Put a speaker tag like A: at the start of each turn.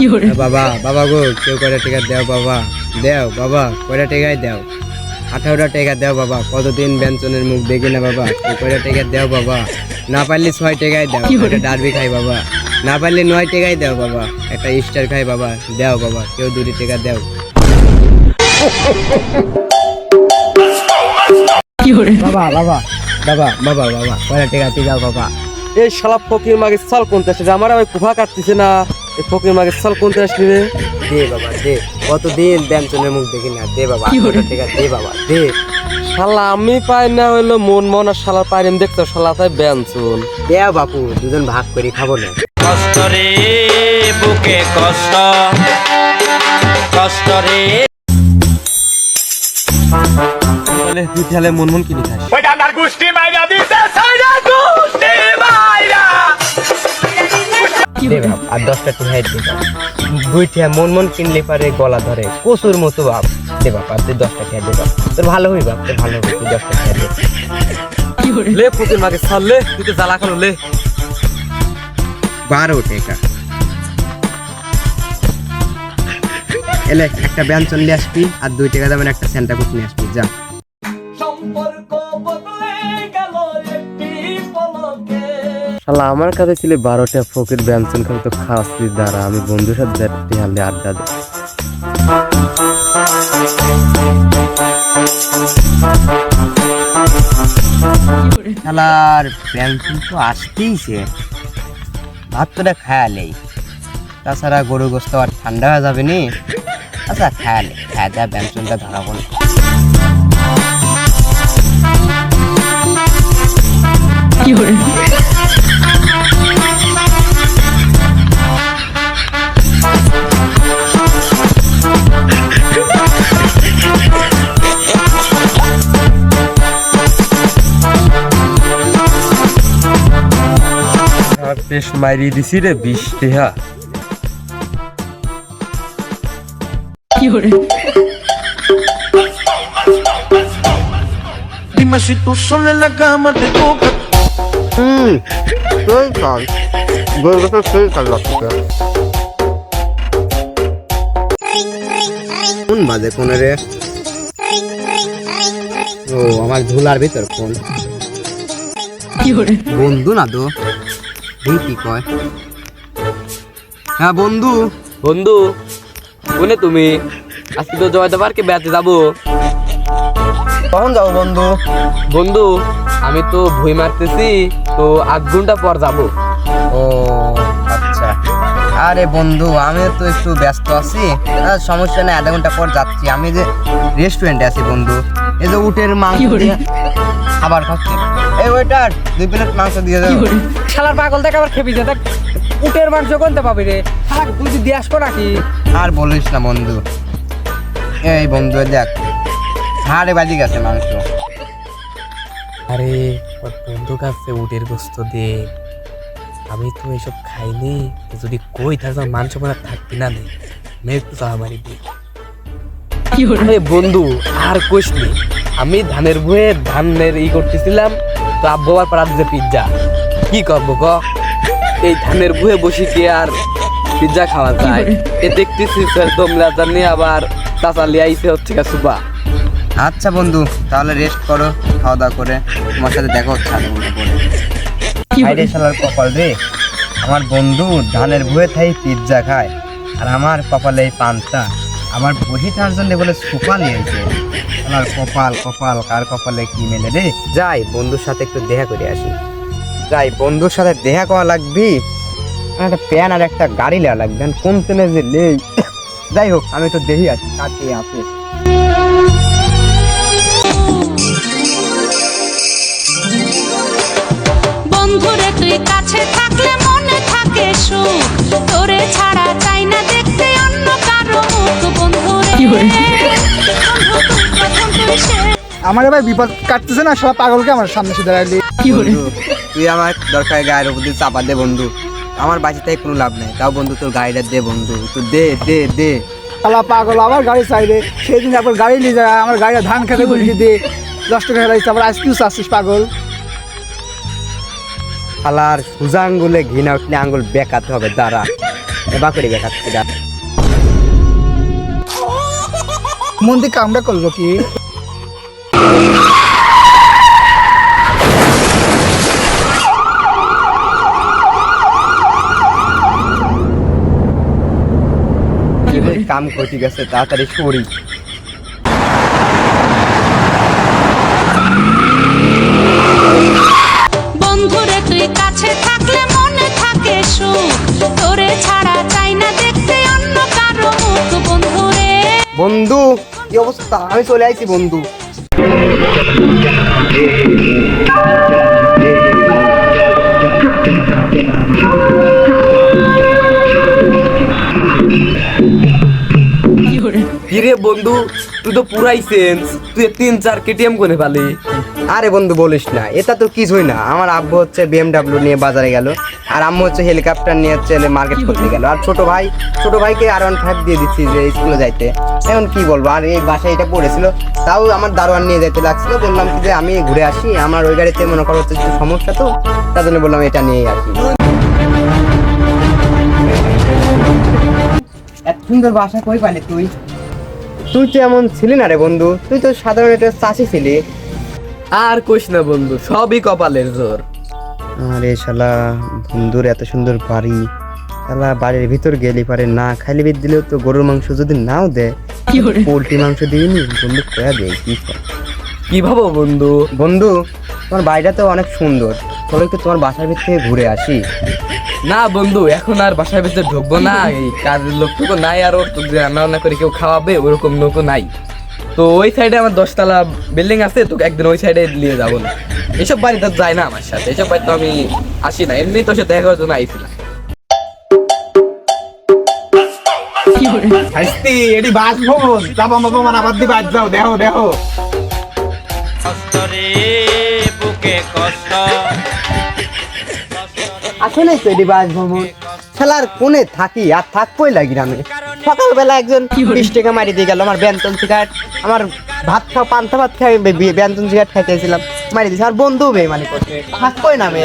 A: বাবা বাবা গো কেউ কয়টা টাকা দেও বাবা? দেও বাবা কয়টা টাকাই দেও? আঠারোটা টাকা দেও বাবা কতদিন ব্যঞ্জনের মুখ দেখি না বাবা? কেউ কয়টা টাকা দেও বাবা? না পারলে ছয় টাকাই দেও একটা ডারবি খাই বাবা। না পারলে নয় টাকাই দেও বাবা একটা স্টার খাই বাবা দেও বাবা কেউ দুটি টাকা দেও। বাবা বাবা বাবা বাবা বাবা কয়টা টাকা দিয়ে যাও বাবা?
B: এই শালা ফকির মাগে সাল আসছে আমার আমি কুভা কাটতেছে না? এই ফকির মাগে সাল কোনতে আসলি রে?
A: দে বাবা দে। কতদিন ব্যঞ্জনের মুখ দেখি না। দে বাবা আঠারোটা টাকা দে বাবা দে।
B: শালা আমি পাই না হইল মন মন আর শালা পাইরেম দেখছ শালা তাই বেঞ্চুন
A: দেও বাপু দুজন ভাগ করে খাব না।
C: কষ্ট রে বুকে কষ্ট। কষ্ট রে।
B: তাহলে তুই তাহলে মন মন কিনে খাস।
A: দে বাপ আর দশটা টাকা দে বাপ দুইটা মন মন কিনলে পারে গলা ধরে। কচুর মতো বাপ। দে বাপ আর তুই দশটা টাকা দে বাপ। তোর ভালো হই বাপ তোর ভালো হই তুই দশটা টাকা দে।
B: লে ফকির মাগে সাল লে তুই তো জ্বালা খালো লে।
A: বারো টাকা। এলে একটা ব্যঞ্জন নিয়ে আসবি আর দুই টাকা দামের একটা সেন্টা কুট নিয়ে আসবি যা।
B: শালা, আমার কাছে ছিল বারোটা ফকির ব্যঞ্জন খালি তো খাওয়াচ্ছি দ্বারা আমি বন্ধুর সাথে হালে আড্ডা দেয়
A: শালার ব্যঞ্জন তো আসতেইছে ভাতটা খায়ালেই তাছাড়া গরু গোস্ত আর ঠান্ডা হয়ে যাবে নি? আচ্ছা খায়ালে খায়া দেয়া ব্যঞ্জনটা ধরাবো না
B: বেশ মাইরি দিছি রে বিশ টেহা।
D: Dime si tú sola en la cama te toca.
A: হুম সেই কাল গরু গোস্ত সেই কাল লাগছে। কোন বাজে কোন রে? ও আমার ঝুলার ভিতর কোন বন্ধু না তো। কয়। হ্যাঁ বন্ধু।
B: বন্ধু কোনে তুমি? আজকে তো জয় দেবার কি বেড়াতে যাব।
A: কখন যাব বন্ধু?
B: বন্ধু আমি তো ভুই মারতেছি তো আধ ঘণ্টা পর যাব।
A: ও আরে বন্ধু আমি তো একটু ব্যস্ত আছি। সমস্যা নেই আধা ঘণ্টা পর যাচ্ছি। আমি যে রেস্টুরেন্টে আছি বন্ধু। এই যে উটের মাংস খাবার খাচ্ছি। এই ওয়েটার দুই প্লেট মাংস দিয়ে দাও
E: শালার পাগল থেকে আবার খেপি দেখ উটের মাংস কোনতে পাবি রে? শালা তুই দিয়ে আসব নাকি?
A: আর বলিস না বন্ধু। এই বন্ধু দেখ হাড়ে বাজি গেছে মাংস।
B: আরে ওর বন্ধু কাছে উটের গোস্ত দে। আমি তো এসব খাইনি। যদি কই তাহলে মান সম্মান থাকবি না নে। মেয়ে তো দি। আরে বন্ধু আর কইস আমি ধানের ভুয়ে ধানের ই করতেছিলাম তো আব্বু আবার পাড়া দিছে পিজ্জা কি করব ক? এই ধানের ভুয়ে বসি কি আর পিজ্জা খাওয়া যায়? এ দেখতেছি লাজার নিয়ে আবার চাচা আইসে হচ্ছে গা সুবা।
A: আচ্ছা বন্ধু তাহলে রেস্ট করো খাওয়া দাওয়া করে। তোমার সাথে দেখা হচ্ছে হাইরে শালার কপাল রে। আমার বন্ধু ধানের ভুয়ে থাই পিৎজা খায় আর আমার কপালে এই পান্তা। আমার বহি তার জন্য বলে সুপা নিয়েছে আমার কপাল কপাল কার কপালে কি মেলে রে? যাই বন্ধুর সাথে একটু দেখা করে আসি। যাই বন্ধুর সাথে দেখা করা লাগবি। একটা প্যান আর একটা গাড়ি নেওয়া লাগবে। কোন ট্রেনে যে নেই যাই হোক আমি তো দেখি আছি কাছে আছে
F: বন্ধুরে তুই কাছে থাকলে মনে থাকে সুখ। তোরে ছাড়া চাই না দেখতে অন্য কারও মুখ। বন্ধুরে
E: আমার এবার বিপদ কাটতেছে না সব পাগলকে আমার সামনে এসে দাঁড়ালি
A: তুই আমার দরকার গায়ের উপর দিয়ে চাপা দে বন্ধু। আমার বাঁচে তাই কোনো লাভ নাই। তাও বন্ধু তোর গাড়িটা দে বন্ধু। তুই দে দে দে।
E: শালা পাগল আবার গাড়ি চাইলে সেই দিন একবার গাড়ি নিয়ে যায় আমার গাড়িটা ধান খেতে বলছি দে। দশ টাকা হেলাইছে আবার আইসক্রিম চাচ্ছিস পাগল।
A: শালার সোজা আঙ্গুলে ঘি না উঠলে আঙ্গুল বেকাতে হবে দাঁড়া। বাকরি দেখাচ্ছে গা
E: মন্দির কামড়া করল কি?
A: কাম করতে গেছে তাড়াতাড়ি সরি। অবস্থা? আমি চলে আইছি বন্ধু।
B: কিরে? বন্ধু তুই তো পুরাই সেন্স তুই তিন চার কেটিএম কোনে পালি?
A: আরে বন্ধু, বলিস না। এটা তো কিছুই না। আমার আব্বু হচ্ছে বিএমডাব্লিউ নিয়ে বাজারে গেল, আর আম্মু হচ্ছে হেলিকপ্টার নিয়ে হচ্ছে মার্কেট করতে গেল। আর ছোট ভাই, ছোট ভাইকে আর ওয়ান ফাইভ দিয়ে দিচ্ছি যে স্কুলে যাইতে। এখন কি বলব, আর এই বাসায় এটা পড়েছিল, তাও আমার দারোয়ান নিয়ে যেতে লাগছিল। বললাম কি যে আমি ঘুরে আসি, আমার ওই গাড়িতে মনে করো হচ্ছে সমস্যা তো, তার জন্য বললাম এটা নিয়েই আসি। এত সুন্দর বাসা কই তুই? তুই তো এমন ছিলি না রে বন্ধু, তুই তো সাধারণ একটা চাষি ছিলি।
B: আর কইস না বন্ধু সবই কপালের জোর।
A: আরে শালা বন্ধুর এত সুন্দর বাড়ি। শালা বাড়ির ভিতর গেলি পারে না খাইলে বিদ দিলেও তো গরুর মাংস যদি নাও দেয় পোলট্রি মাংস দিইনি বন্ধু কয়া দেয় কি
B: কি ভাবো বন্ধু?
A: বন্ধু তোমার বাড়িটা তো অনেক সুন্দর। চলো একটু তোমার বাসার ভিতর থেকে ঘুরে আসি।
B: না বন্ধু এখন আর বাসার ভিতরে ঢুকবো না এই কাজের লোকটুকু নাই আর ওর তো রান্না বান্না করে কেউ খাওয়াবে ওরকম লোকও নাই। তো ওই সাইডে আমার দশতলা বিল্ডিং আছে তোকে একদিন ওই সাইডে নিয়ে যাব। না এসব বাড়ি তো যায় না আমার সাথে এসব বাড়ি তো আমি আসি না এমনি তো সে দেখা করার জন্য আইছিলাম
E: হাসতি এটি বাস ভবন চাপা মাপা মানে আবার দিয়ে বাজ যাও দেখো দেখো।
C: কষ্ট রে বুকে কষ্ট।
A: আসলে তো এটি বাসভবন খেলার কোণে থাকি আর থাকবোই লাগি আমি সকালবেলা একজন বিশ টাকা মারি দিয়ে গেল আমার ব্যঞ্জন সিগারেট আমার ভাত খাও পান্তা ভাত খাই ব্যঞ্জন সিগারেট খাইতেছিলাম। মারি দিয়েছে। আর বন্ধু বেমানি করছে থাকবোই না আমি